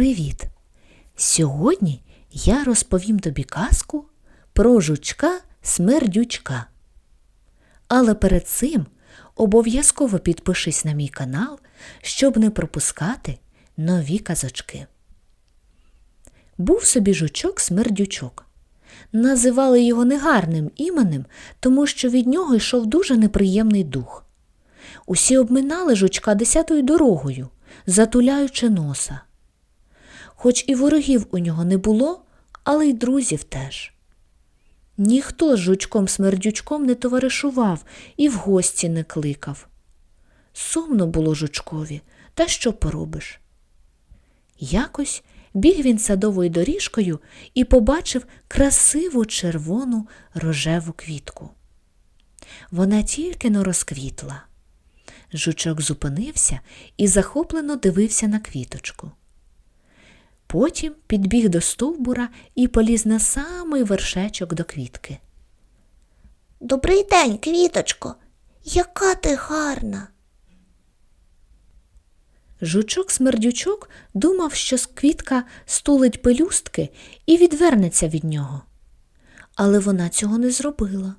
Привіт! Сьогодні я розповім тобі казку про жучка смердючка. Але перед цим обов'язково підпишись на мій канал, щоб не пропускати нові казочки. Був собі жучок смердючок. Називали його негарним іменем, тому що від нього йшов дуже неприємний дух. Усі обминали жучка десятою дорогою, затуляючи носа. Хоч і ворогів у нього не було, але й друзів теж. Ніхто з жучком смердючком не товаришував і в гості не кликав. Сумно було жучкові, та що поробиш? Якось біг він садовою доріжкою і побачив красиву червону рожеву квітку. Вона тільки но розквітла. Жучок зупинився і захоплено дивився на квіточку. Потім підбіг до стовбура і поліз на самий вершечок до квітки. Добрий день, квіточко. Яка ти гарна. Жучок-смердючок думав, що квітка стулить пелюстки і відвернеться від нього. Але вона цього не зробила,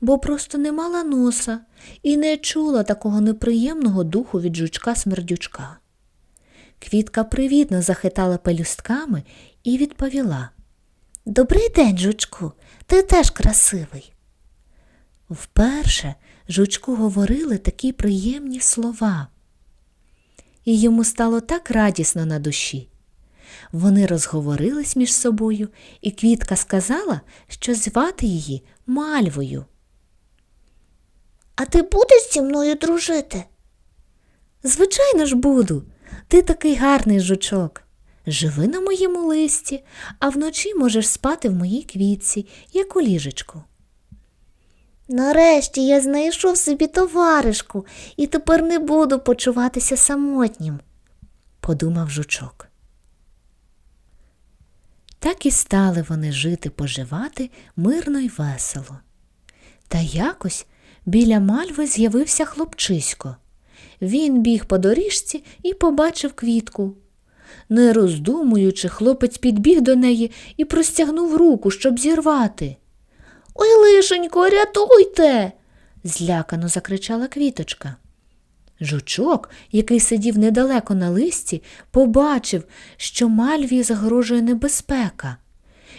бо просто не мала носа і не чула такого неприємного духу від жучка-смердючка. Квітка привітно захитала пелюстками і відповіла Добрий день, жучку, ти теж красивий. Вперше жучку говорили такі приємні слова. І йому стало так радісно на душі. Вони розговорились між собою, і квітка сказала, що звати її Мальвою. А ти будеш зі мною дружити? Звичайно ж буду. Ти такий гарний жучок. Живи на моєму листі, а вночі можеш спати в моїй квітці, як у ліжечку. Нарешті я знайшов собі товаришку і тепер не буду почуватися самотнім. подумав жучок. Так і стали вони жити поживати мирно й весело. Та якось біля мальви з'явився хлопчисько. Він біг по доріжці і побачив квітку. Не роздумуючи, хлопець підбіг до неї і простягнув руку, щоб зірвати. Ой, лишенько, рятуйте. злякано закричала квіточка. Жучок, який сидів недалеко на листі, побачив, що мальві загрожує небезпека.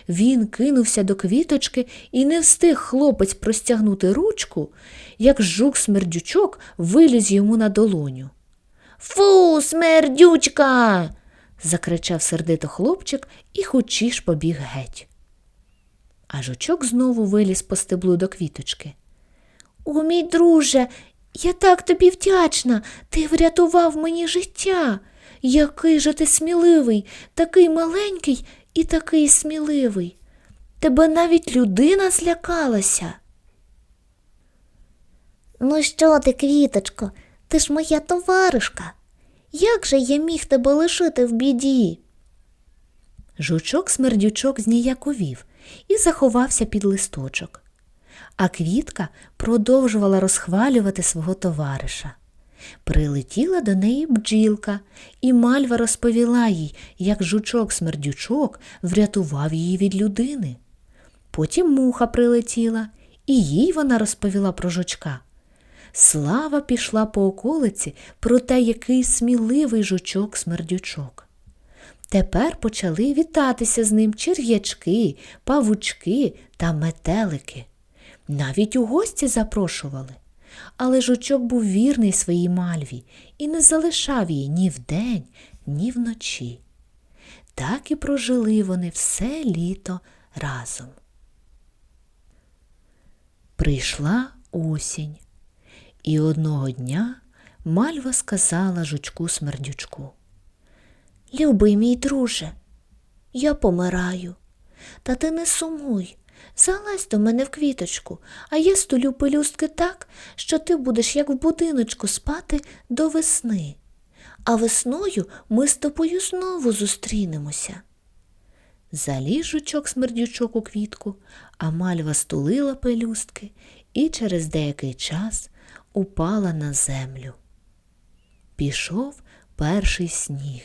Він кинувся до квіточки і не встиг хлопець простягнути ручку, як жук смердючок виліз йому на долоню. Фу, смердючка. закричав сердито хлопчик і хочіш побіг геть. А жучок знову виліз по стеблу до квіточки. О, мій друже, я так тобі вдячна. Ти врятував мені життя. Який же ти сміливий, такий маленький і такий сміливий. Тебе навіть людина злякалася. Ну що ти, квіточко, ти ж моя товаришка. Як же я міг тебе лишити в біді? Жучок смердючок зніяковів і заховався під листочок. А квітка продовжувала розхвалювати свого товариша. Прилетіла до неї бджілка, і мальва розповіла їй, як жучок смердючок врятував її від людини. Потім муха прилетіла, і їй вона розповіла про жучка. Слава пішла по околиці про те, який сміливий жучок смердючок. Тепер почали вітатися з ним черв'ячки, павучки та метелики. Навіть у гості запрошували. Але жучок був вірний своїй мальві і не залишав її ні вдень, ні вночі. Так і прожили вони все літо разом. Прийшла осінь, і одного дня мальва сказала жучку смердючку. Любий мій друже, я помираю. Та ти не сумуй. Залазь до мене в квіточку, а я стулю пелюстки так, що ти будеш, як в будиночку, спати до весни. А весною ми з тобою знову зустрінемося. Заліз жучок смердючок у квітку, а мальва стулила пелюстки і через деякий час упала на землю. Пішов перший сніг,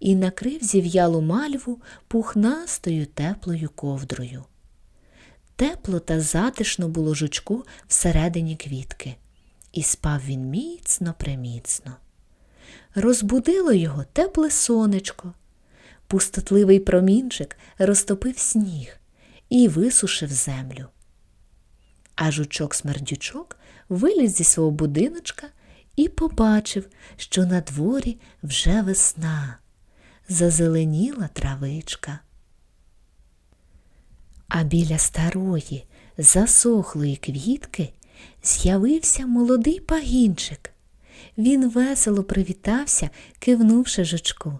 і накрив зів'ялу мальву пухнастою теплою ковдрою. Тепло та затишно було жучку всередині квітки, і спав він міцно приміцно. Розбудило його тепле сонечко. Пустотливий промінчик розтопив сніг і висушив землю. А жучок-смердючок виліз зі свого будиночка і побачив, що на дворі вже весна, зазеленіла травичка. А біля старої, засохлої квітки з'явився молодий пагінчик. Він весело привітався, кивнувши жучку.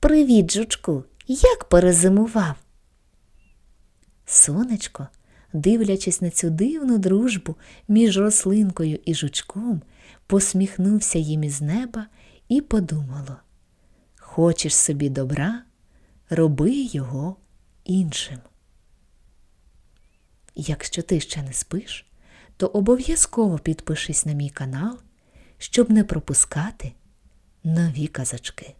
Привіт, жучку, як перезимував? Сонечко, дивлячись на цю дивну дружбу між рослинкою і жучком, посміхнувся їм із неба і подумало Хочеш собі добра, роби його іншим. Якщо ти ще не спиш, то обов'язково підпишись на мій канал, щоб не пропускати нові казачки.